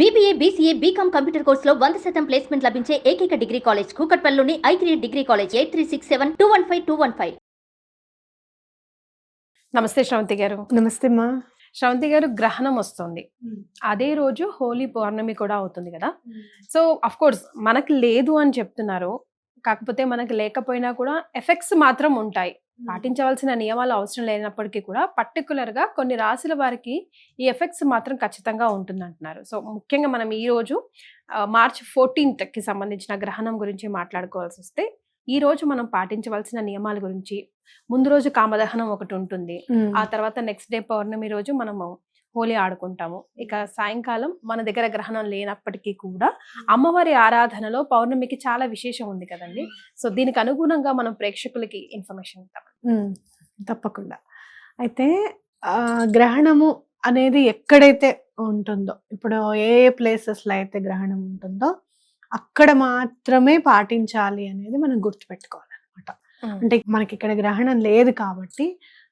BBA BCA BCom computer కోర్సులో వంద శాతం ప్లేస్మెంట్ లభించే ఏకైక degree college కూకట్పల్లిలోని I three degree college eight three six seven two one five two one five. నమస్తే శ్రవంతి గారు. నమస్తే మా శ్రవంతి గారు గ్రహణం వస్తుంది. అదే రోజు హోలీ పౌర్ణమి కూడా అవుతుంది కదా? సో అఫ్ కోర్స్ మనకి లేదు అని చెప్తున్నారు. కాకపోతే మనకి లేకపోయినా కూడా ఎఫెక్ట్స్ మాత్రం ఉంటాయి. పాటించవలసిన నియమాలు అవసరం లేనప్పటికీ కూడా పర్టికులర్గా కొన్ని రాశుల వారికి ఈ ఎఫెక్ట్స్ మాత్రం ఖచ్చితంగా ఉంటుంది అంటున్నారు సో ముఖ్యంగా మనం ఈ రోజు మార్చ్ ఫోర్టీన్త్కి సంబంధించిన గ్రహణం గురించి మాట్లాడుకోవాల్సి వస్తే ఈ రోజు మనం పాటించవలసిన నియమాల గురించి ముందు రోజు కామదహనం ఒకటి ఉంటుంది. ఆ తర్వాత నెక్స్ట్ డే పౌర్ణమి రోజు మనము హోలీ ఆడుకుంటాము. ఇక సాయంకాలం మన దగ్గర గ్రహణం లేనప్పటికీ కూడా అమ్మవారి ఆరాధనలో పౌర్ణమికి చాలా విశేషం ఉంది కదండి. సో దీనికి అనుగుణంగా మనం ప్రేక్షకులకి ఇన్ఫర్మేషన్ ఇద్దాం. ఉమ్, తప్పకుండా. అయితే గ్రహణము అనేది ఎక్కడైతే ఉంటుందో ఇప్పుడు ఏ ఏ ప్లేసెస్లో అయితే గ్రహణం ఉంటుందో అక్కడ మాత్రమే పాటించాలి అనేది మనం గుర్తుపెట్టుకోవాలన్నమాట. అంటే మనకి ఇక్కడ గ్రహణం లేదు కాబట్టి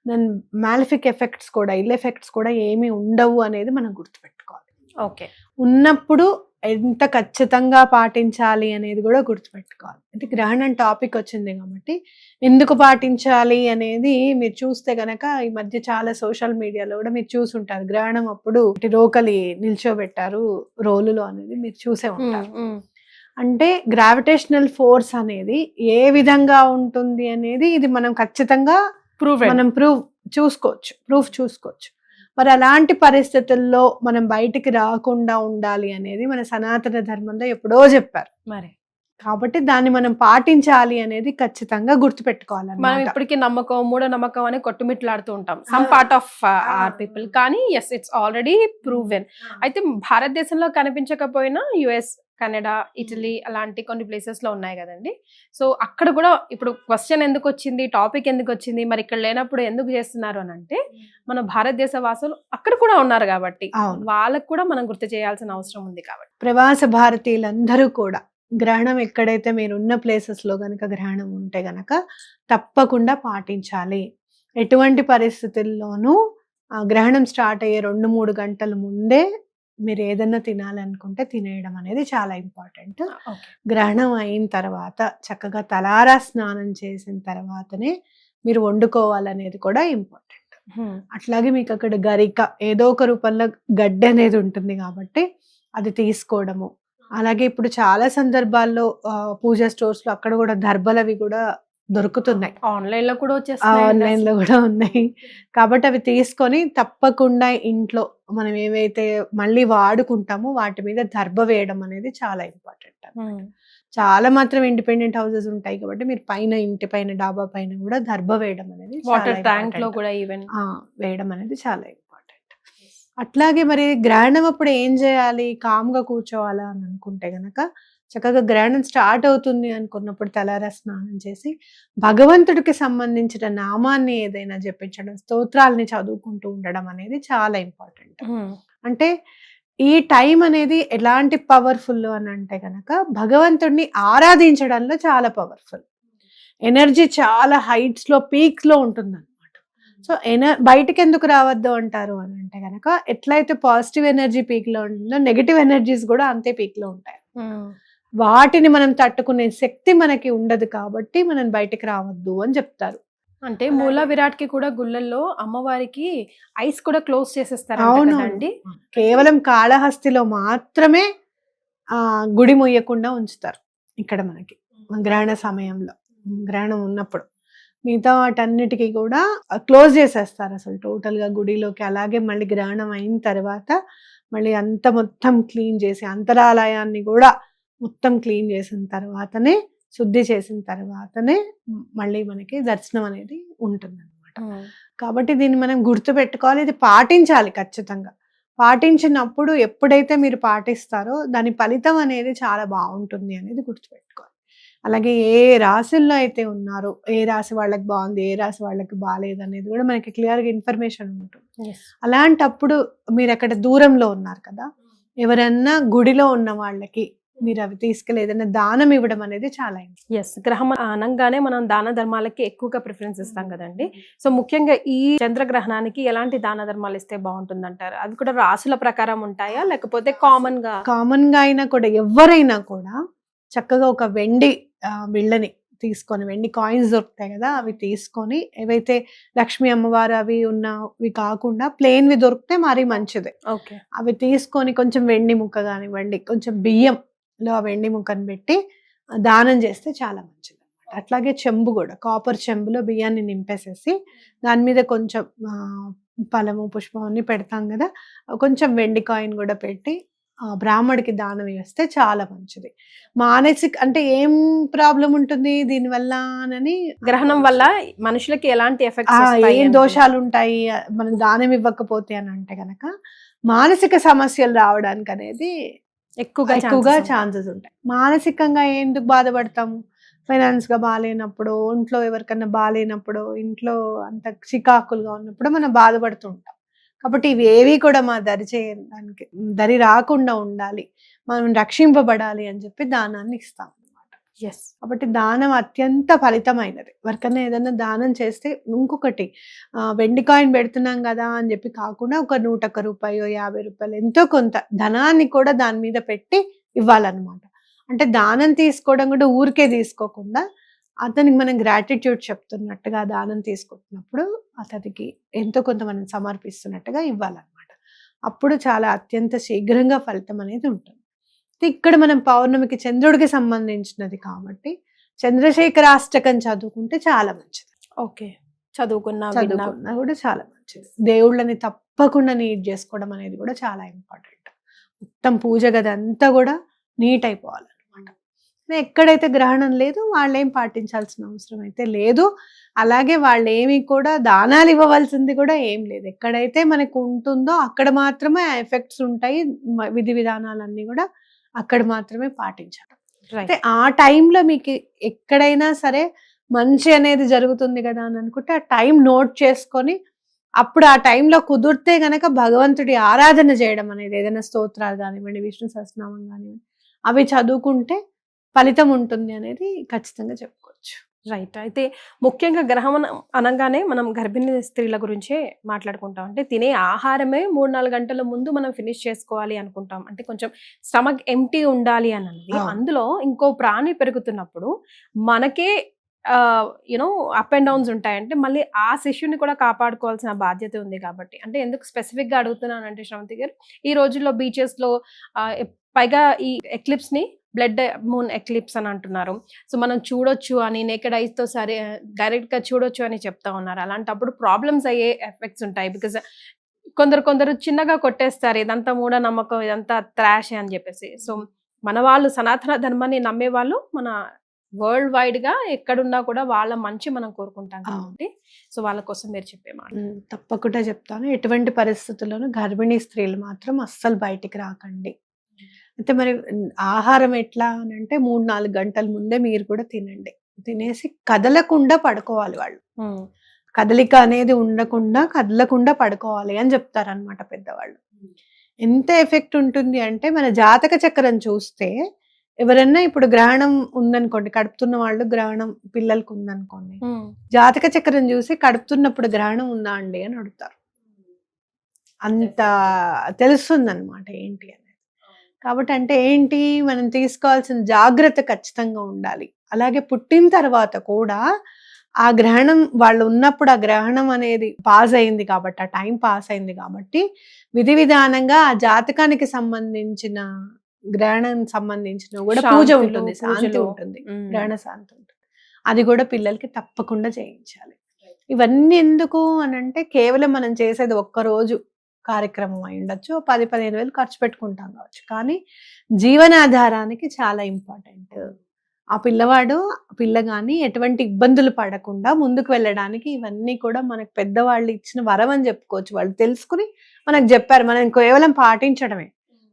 దాని మాలిఫిక్ ఎఫెక్ట్స్ కూడా ఇల్ ఎఫెక్ట్స్ కూడా ఏమీ ఉండవు అనేది మనం గుర్తుపెట్టుకోవాలి. ఓకే. ఉన్నప్పుడు ఎంత ఖచ్చితంగా పాటించాలి అనేది కూడా గుర్తుపెట్టుకోవాలి. అంటే గ్రహణం టాపిక్ వచ్చింది కాబట్టి ఎందుకు పాటించాలి అనేది మీరు చూస్తే గనక ఈ మధ్య చాలా సోషల్ మీడియాలో కూడా మీరు చూసుంటారు గ్రహణం అప్పుడు రోకలి నిల్చోబెట్టారు రోలులో అనేది మీరు చూసే ఉంటారు. అంటే గ్రావిటేషనల్ ఫోర్స్ అనేది ఏ విధంగా ఉంటుంది అనేది ఇది మనం ఖచ్చితంగా ప్రూవ్ మనం ప్రూవ్ చూసుకోవచ్చు. ప్రూఫ్ చూసుకోవచ్చు. మరి అలాంటి పరిస్థితుల్లో మనం బయటికి రాకుండా ఉండాలి అనేది మన సనాతన ధర్మంలో ఎప్పుడో చెప్పారు. మరి. కాబట్టి దాన్ని మనం పాటించాలి అనేది ఖచ్చితంగా మనం గుర్తుపెట్టుకోవాలి ఇప్పటికీ నమ్మకం మూఢ నమ్మకం అని కొట్టుమిట్లాడుతూ ఉంటాం. Some. Part of our people కానీ ఎస్ ఇట్స్ ఆల్రెడీ ప్రూవెన్ అయితే భారతదేశంలో కనిపించకపోయినా యుఎస్ కెనడా ఇటలీ అలాంటి కొన్ని ప్లేసెస్లో ఉన్నాయి కదండి. సో అక్కడ కూడా ఇప్పుడు క్వశ్చన్ ఎందుకు వచ్చింది టాపిక్ ఎందుకు వచ్చింది మరి ఇక్కడ లేనప్పుడు ఎందుకు చేస్తున్నారు అని అంటే మన భారతదేశ వాసులు అక్కడ కూడా ఉన్నారు కాబట్టి. వాళ్ళకు కూడా మనం గుర్తు చేయాల్సిన అవసరం ఉంది కాబట్టి. ప్రవాస భారతీయులందరూ కూడా గ్రహణం ఎక్కడైతే మీరు ఉన్న ప్లేసెస్లో గనక గ్రహణం ఉంటే గనక తప్పకుండా పాటించాలి. ఎటువంటి పరిస్థితుల్లోనూ గ్రహణం స్టార్ట్ అయ్యే రెండు మూడు గంటల ముందే మీరు ఏదన్నా తినాలనుకుంటే తినేయడం అనేది చాలా ఇంపార్టెంట్. గ్రహణం అయిన తర్వాత చక్కగా తలారా స్నానం చేసిన తర్వాతనే మీరు వండుకోవాలనేది కూడా ఇంపార్టెంట్. అట్లాగే మీకు అక్కడ గరిక ఏదో ఒక రూపంలో గడ్డి అనేది ఉంటుంది కాబట్టి అది తీసుకోవడము. అలాగే ఇప్పుడు చాలా సందర్భాల్లో పూజా స్టోర్స్లో అక్కడ కూడా దర్బలవి కూడా దొరుకుతున్నాయి. ఆన్లైన్లో కూడా ఆన్లైన్లో వచ్చేస్తాయి కూడా ఉన్నాయి. కాబట్టి అవి తీసుకొని తప్పకుండా ఇంట్లో మనం ఏవైతే మళ్ళీ వాడుకుంటామో వాటి మీద దర్బ వేయడం అనేది చాలా ఇంపార్టెంట్ చాలా మాత్రం ఇండిపెండెంట్ హౌసెస్ ఉంటాయి కాబట్టి మీరు పైన ఇంటి పైన డాబా పైన కూడా దర్బ వేయడం అనేది వాటర్ ట్యాంక్లో. కూడా ఈవెన్. వేయడం అనేది చాలా ఇంపార్టెంట్. అట్లాగే మరి గ్రహణం అప్పుడు ఏం చేయాలి? కామ్గా కూర్చోవాలా అని అనుకుంటే గనక చక్కగా గ్రహణం స్టార్ట్ అవుతుంది అనుకున్నప్పుడు తలారా స్నానం చేసి భగవంతుడికి సంబంధించిన నామాన్ని ఏదైనా జపించడం స్తోత్రాలని చదువుకుంటూ ఉండడం అనేది చాలా ఇంపార్టెంట్. అంటే ఈ టైం అనేది ఎలాంటి పవర్ఫుల్ అని అంటే గనక భగవంతుడిని ఆరాధించడంలో చాలా పవర్ఫుల్. ఎనర్జీ చాలా హైట్స్లో పీక్స్లో ఉంటుంది అనమాట సో ఎన బయటకు ఎందుకు రావద్దు అంటారు అని అంటే గనక ఎట్లయితే పాజిటివ్ ఎనర్జీ పీక్లో ఉంటుందో నెగిటివ్ ఎనర్జీస్ కూడా అంతే పీక్లో ఉంటాయి వాటిని మనం తట్టుకునే శక్తి మనకి ఉండదు కాబట్టి మనం బయటకు రావద్దు అని చెప్తారు. అంటే మూల విరాట్కి కూడా గుళ్ళల్లో అమ్మవారికి ఐస్ కూడా క్లోజ్ చేసేస్తారు అవును. కదండి కేవలం కాళహస్తిలో మాత్రమే ఆ గుడి మొయ్యకుండా ఉంచుతారు ఇక్కడ మనకి గ్రహణ సమయంలో. గ్రహణం ఉన్నప్పుడు. మిగతా వాటన్నిటికీ కూడా క్లోజ్ చేసేస్తారు అసలు టోటల్గా గుడిలోకి. అలాగే మళ్ళీ గ్రహణం అయిన తర్వాత మళ్ళీ అంత మొత్తం క్లీన్ చేసి అంతరాలయాన్ని కూడా మొత్తం క్లీన్ చేసిన తర్వాతనే శుద్ధి చేసిన తర్వాతనే మళ్ళీ మనకి దర్శనం అనేది ఉంటుంది కాబట్టి దీన్ని మనం గుర్తు పెట్టుకోవాలి. ఇది పాటించాలి ఖచ్చితంగా. పాటించినప్పుడు ఎప్పుడైతే మీరు పాటిస్తారో దాని ఫలితం అనేది చాలా బాగుంటుంది అనేది గుర్తుపెట్టుకోవాలి అలాగే ఏ రాశుల్లో అయితే ఉన్నారో ఏ రాశి వాళ్ళకి బాగుంది ఏ రాశి వాళ్ళకి బాగాలేదు అనేది కూడా మనకి క్లియర్గా ఇన్ఫర్మేషన్ ఉంటుంది. అలాంటప్పుడు మీరు అక్కడ దూరంలో ఉన్నారు కదా ఎవరన్నా గుడిలో ఉన్న వాళ్ళకి మీరు అవి తీసుకెళ్ళి ఏదైనా దానం ఇవ్వడం అనేది చాలా. ఎస్ గ్రహం అనగానే మనం దాన ధర్మాలకి ఎక్కువగా ప్రిఫరెన్స్ ఇస్తాం కదండి. సో ముఖ్యంగా ఈ చంద్రగ్రహణానికి ఎలాంటి దాన ధర్మాలు ఇస్తే బాగుంటుంది అంటారు అది కూడా రాసుల ప్రకారం ఉంటాయా? లేకపోతే కామన్గా? కామన్గా అయినా కూడా ఎవరైనా కూడా చక్కగా ఒక వెండి బిళ్ళని తీసుకొని వెండి కాయిన్స్ దొరుకుతాయి కదా అవి తీసుకొని ఏవైతే లక్ష్మీ అమ్మవారు అవి ఉన్నవి కాకుండా ప్లేన్వి దొరికితే మరీ మంచిది. ఓకే అవి తీసుకొని కొంచెం వెండి ముక్క కానివ్వండి కొంచెం బియ్యంలో ఆ వెండి ముక్కను పెట్టి దానం చేస్తే చాలా మంచిది అట్లాగే చెంబు కూడా కాపర్ చెంబులో బియ్యాన్ని నింపేసేసి దాని మీద కొంచెం ఫలము పుష్పం అన్ని పెడతాం కదా కొంచెం వెండి కాయిన్ కూడా పెట్టి బ్రాహ్మడికి దానం వేస్తే చాలా మంచిది. మానసిక అంటే ఏం ప్రాబ్లం ఉంటుంది దీనివల్ల అని గ్రహణం వల్ల మనుషులకి ఎలాంటి ఆ, ఎఫెక్ట్స్ ఏం దోషాలు ఉంటాయి మనం దానం ఇవ్వకపోతే అని అంటే గనక మానసిక సమస్యలు రావడానికి అనేది ఎక్కువగా ఎక్కువగా. ఛాన్సెస్ ఉంటాయి. మానసికంగా ఎందుకు బాధపడతాము? ఫైనాన్స్గా బాగాలేనప్పుడు ఒంట్లో ఎవరికన్నా బాగాలేనప్పుడు ఇంట్లో అంత చికాకులుగా ఉన్నప్పుడు మనం బాధపడుతూ ఉంటాం కాబట్టి ఇవి ఏవి కూడా మా దరి చేయడానికి దరి రాకుండా ఉండాలి. మనం రక్షింపబడాలి అని చెప్పి దానాన్ని ఇస్తాం. ఎస్ కాబట్టి దానం అత్యంత ఫలితమైనది. ఎవరికైనా ఏదైనా దానం చేస్తే ఇంకొకటి వెండి కాయిన్ పెడుతున్నాం కదా అని చెప్పి కాకుండా ఒక నూట ఒక్క రూపాయో యాభై రూపాయలు ఎంతో కొంత ధనాన్ని కూడా దాని మీద పెట్టి ఇవ్వాలన్నమాట. అంటే దానం తీసుకోవడం కూడా ఊరికే తీసుకోకుండా అతనికి మనం గ్రాటిట్యూడ్ చెప్తున్నట్టుగా దానం తీసుకుంటున్నప్పుడు అతనికి ఎంతో కొంత మనం సమర్పిస్తున్నట్టుగా ఇవ్వాలన్నమాట. అప్పుడు చాలా అత్యంత శీఘ్రంగా ఫలితం అనేది ఉంటుంది. ఇక్కడ మనం పౌర్ణమికి చంద్రుడికి సంబంధించినది కాబట్టి చంద్రశేఖరాష్టకం చదువుకుంటే చాలా మంచిది. ఓకే. చదువుకున్నా చదువుకున్నా కూడా చాలా మంచిది. దేవుళ్ళని తప్పకుండా నీట్ చేసుకోవడం అనేది కూడా చాలా ఇంపార్టెంట్. మొత్తం పూజ గది అంతా కూడా నీట్ అయిపోవాలన్నమాట. ఎక్కడైతే గ్రహణం లేదు వాళ్ళు పాటించాల్సిన అవసరం అయితే లేదు. అలాగే వాళ్ళు ఏమి కూడా దానాలు ఇవ్వవలసింది కూడా ఏం లేదు. ఎక్కడైతే మనకు ఉంటుందో అక్కడ మాత్రమే ఎఫెక్ట్స్ ఉంటాయి. విధి విధానాలన్నీ కూడా అక్కడ మాత్రమే పాటించాలి. అంటే ఆ టైంలో మీకు ఎక్కడైనా సరే మంచి అనేది జరుగుతుంది కదా అని అనుకుంటే ఆ టైం నోట్ చేసుకొని అప్పుడు ఆ టైంలో కుదిరితే గనక భగవంతుడి ఆరాధన చేయడం అనేది ఏదైనా స్తోత్రాలు కానివ్వండి విష్ణు సహస్రనామం కానివ్వండి అవి చదువుకుంటే ఫలితం ఉంటుంది అనేది ఖచ్చితంగా చెప్పుకోవచ్చు రైట్. అయితే ముఖ్యంగా గ్రహం అన- అనగానే మనం గర్భిణీ స్త్రీల గురించే మాట్లాడుకుంటాం. అంటే తినే ఆహారమే మూడు నాలుగు గంటల ముందు మనం ఫినిష్ చేసుకోవాలి అనుకుంటాం. అంటే కొంచెం స్టమక్ ఎంటీ ఉండాలి అని అన్నది. అందులో ఇంకో ప్రాణి పెరుగుతున్నప్పుడు మనకే యూనో అప్ అండ్ డౌన్స్ ఉంటాయంటే మళ్ళీ ఆ శిష్యుని కూడా కాపాడుకోవాల్సిన బాధ్యత ఉంది కాబట్టి. అంటే ఎందుకు స్పెసిఫిక్గా అడుగుతున్నానంటే శ్రవంతి గారు ఈ రోజుల్లో బీచెస్లో ఆ, ఎప్- పైగా ఈ ఎక్లిప్స్ని బ్లడ్ మూన్ ఎక్లిప్స్ అని అంటున్నారు. సో మనం చూడొచ్చు అని నేకెడ్ ఐస్తో సరే డైరెక్ట్గా చూడొచ్చు అని చెప్తా ఉన్నారు. అలాంటప్పుడు ప్రాబ్లమ్స్ అయ్యే ఎఫెక్ట్స్ ఉంటాయి. బికాజ్ కొందరు కొందరు చిన్నగా కొట్టేస్తారు. ఇదంతా మూఢనమ్మకం ఇదంతా త్రాష్ అని చెప్పేసి. సో మన వాళ్ళు సనాతన ధర్మాన్ని నమ్మే వాళ్ళు మన వరల్డ్ వైడ్గా ఎక్కడున్నా కూడా వాళ్ళ మంచి మనం కోరుకుంటాం. కాబట్టి. సో వాళ్ళ కోసం మీరు చెప్పే మాట. ఉమ్, తప్పకుండా చెప్తాను. ఎటువంటి పరిస్థితుల్లోనూ గర్భిణీ స్త్రీలు మాత్రం అస్సలు బయటికి రాకండి. అయితే మరి ఆహారం ఎట్లా అని అంటే మూడు నాలుగు గంటల ముందే మీరు కూడా తినండి. తినేసి కదలకుండా పడుకోవాలి వాళ్ళు. కదలిక అనేది ఉండకుండా కదలకుండా పడుకోవాలి అని చెప్తారనమాట పెద్దవాళ్ళు. ఎంత ఎఫెక్ట్ ఉంటుంది అంటే మన జాతక చక్రం చూస్తే ఎవరన్నా ఇప్పుడు గ్రహణం ఉందనుకోండి కడుపుతున్న వాళ్ళు గ్రహణం పిల్లలకు ఉందనుకోండి జాతక చక్రం చూసి కడుపుతున్నప్పుడు గ్రహణం ఉందా అండి అని అడుగుతారు. అంత తెలుస్తుంది అనమాట ఏంటి అనేది కాబట్టి అంటే ఏంటి? మనం తీసుకోవాల్సిన జాగ్రత్త ఖచ్చితంగా ఉండాలి. అలాగే పుట్టిన తర్వాత కూడా ఆ గ్రహణం వాళ్ళు ఉన్నప్పుడు ఆ గ్రహణం అనేది పాస్ అయింది కాబట్టి ఆ టైం పాస్ అయింది కాబట్టి విధి విధానంగా ఆ జాతకానికి సంబంధించిన గ్రహణం సంబంధించిన కూడా పూజ ఉంటుంది. శాంతి. ఉంటుంది. గ్రహణ శాంతి ఉంటుంది. అది కూడా పిల్లలకి తప్పకుండా చేయించాలి. ఇవన్నీ ఎందుకు అని అంటే కేవలం మనం చేసేది ఒక్క రోజు కార్యక్రమం అయి ఉండొచ్చు. పది పదిహేను వేలు ఖర్చు పెట్టుకుంటాం కావచ్చు. కానీ జీవనాధారానికి చాలా ఇంపార్టెంట్. ఆ పిల్లవాడు పిల్ల కానీ ఎటువంటి ఇబ్బందులు పడకుండా ముందుకు వెళ్ళడానికి ఇవన్నీ కూడా మనకు పెద్దవాళ్ళు ఇచ్చిన వరం అని చెప్పుకోవచ్చు. వాళ్ళు తెలుసుకుని మనకు చెప్పారు. మనం కేవలం పాటించడమే.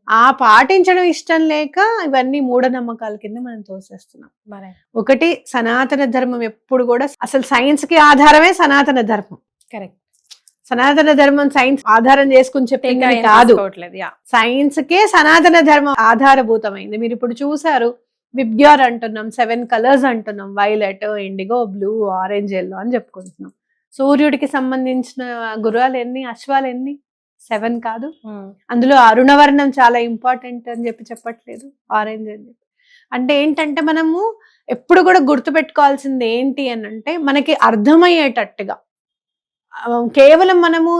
ఆ పాటించడం ఇష్టం లేక ఇవన్నీ మూఢనమ్మకాల కింద మనం తోసేస్తున్నాం. మరే. ఒకటి సనాతన ధర్మం ఎప్పుడు కూడా అసలు సైన్స్కి ఆధారమే సనాతన ధర్మం. కరెక్ట్. సనాతన ధర్మం సైన్స్ ఆధారం చేసుకుని చెప్పిందని కాదు. సైన్స్ కే సనాతన ధర్మం ఆధారభూతమైంది. మీరు ఇప్పుడు చూసారు విబ్గ్యార్ అంటున్నాం సెవెన్ కలర్స్ అంటున్నాం violet indigo blue orange yellow అని చెప్పుకుంటున్నాం. సూర్యుడికి సంబంధించిన గుర్రాలు ఎన్ని అశ్వాలు ఎన్ని? సెవెన్ కాదు. అందులో అరుణవర్ణం చాలా ఇంపార్టెంట్ అని చెప్పి చెప్పట్లేదు ఆరెంజ్ అని చెప్పి. అంటే ఏంటంటే మనము ఎప్పుడు కూడా గుర్తుపెట్టుకోవాల్సింది ఏంటి అని అంటే మనకి అర్థమయ్యేటట్టుగా కేవలం మనము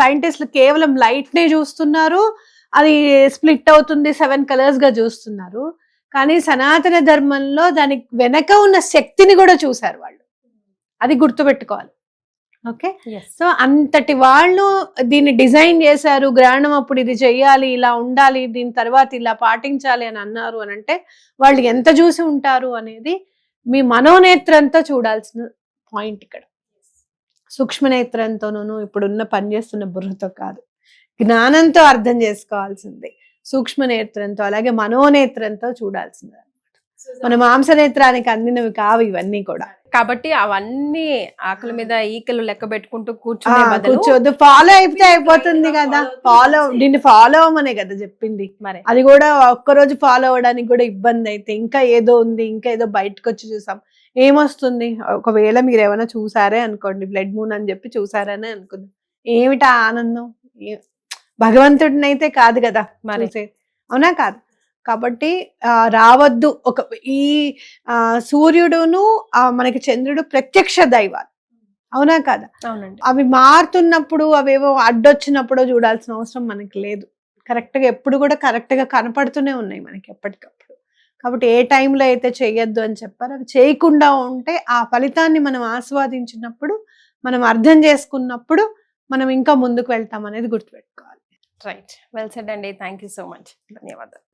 సైంటిస్టులు కేవలం లైట్ నే చూస్తున్నారు అది స్ప్లిట్ అవుతుంది సెవెన్ కలర్స్గా చూస్తున్నారు. కానీ సనాతన ధర్మంలో దానికి వెనక ఉన్న శక్తిని కూడా చూశారు వాళ్ళు. అది గుర్తుపెట్టుకోవాలి. ఓకే? సో అంతటి వాళ్ళు దీన్ని డిజైన్ చేశారు గ్రహణం అప్పుడు ఇది చెయ్యాలి ఇలా ఉండాలి దీని తర్వాత ఇలా పాటించాలి అని అన్నారు అని అంటే వాళ్ళు ఎంత చూసి ఉంటారు అనేది మీ మనోనేత్రంతో చూడాల్సిన పాయింట్ ఇక్కడ. సూక్ష్మనేత్రంతోనూ ఇప్పుడున్న పనిచేస్తున్న బుర్రతో కాదు. జ్ఞానంతో అర్థం చేసుకోవాల్సింది. సూక్ష్మనేత్రంతో అలాగే మనోనేత్రంతో చూడాల్సింది మన మాంసనేత్రానికి అందినవి కావు ఇవన్నీ కూడా. కాబట్టి అవన్నీ ఆకలి మీద ఈకలు లెక్క పెట్టుకుంటూ కూర్చోద్దు ఫాలో అయిపోతే అయిపోతుంది కదా. ఫాలో దీన్ని ఫాలో అవ్వమనే కదా చెప్పింది. మరి. అది కూడా ఒక్కరోజు ఫాలో అవ్వడానికి కూడా ఇబ్బంది అయితే ఇంకా ఏదో ఉంది ఇంకా ఏదో బయటకు వచ్చి చూసాం. ఏమొస్తుంది? ఒకవేళ మీరు ఏమైనా చూసారే అనుకోండి బ్లడ్ మూన్ అని చెప్పి చూసారనే అనుకుందాం. ఏమిటా ఆనందం? ఏ- భగవంతుడిని అయితే కాదు కదా మరి. అవునా కాదు. కాబట్టి ఆ, రావద్దు. ఒక ఈ ఆ, సూర్యుడును మనకి చంద్రుడు ప్రత్యక్ష దైవాలు. అవునా కాదా? అవునండి. అవి మారుతున్నప్పుడు అవేవో అడ్డొచ్చినప్పుడు చూడాల్సిన అవసరం మనకి లేదు. కరెక్ట్గా ఎప్పుడు కూడా కరెక్ట్గా కనపడుతూనే ఉన్నాయి మనకి ఎప్పటికప్పుడు. కాబట్టి ఏ టైంలో అయితే చేయొద్దు అని చెప్పారు అవి చేయకుండా ఉంటే ఆ ఫలితాన్ని మనం ఆస్వాదించినప్పుడు మనం అర్థం చేసుకున్నప్పుడు మనం ఇంకా ముందుకు వెళ్తాం అనేది గుర్తుపెట్టుకోవాలి. రైట్ వెల్ సెడ్ అండి. థ్యాంక్ యూ సో మచ్ ధన్యవాదాలు.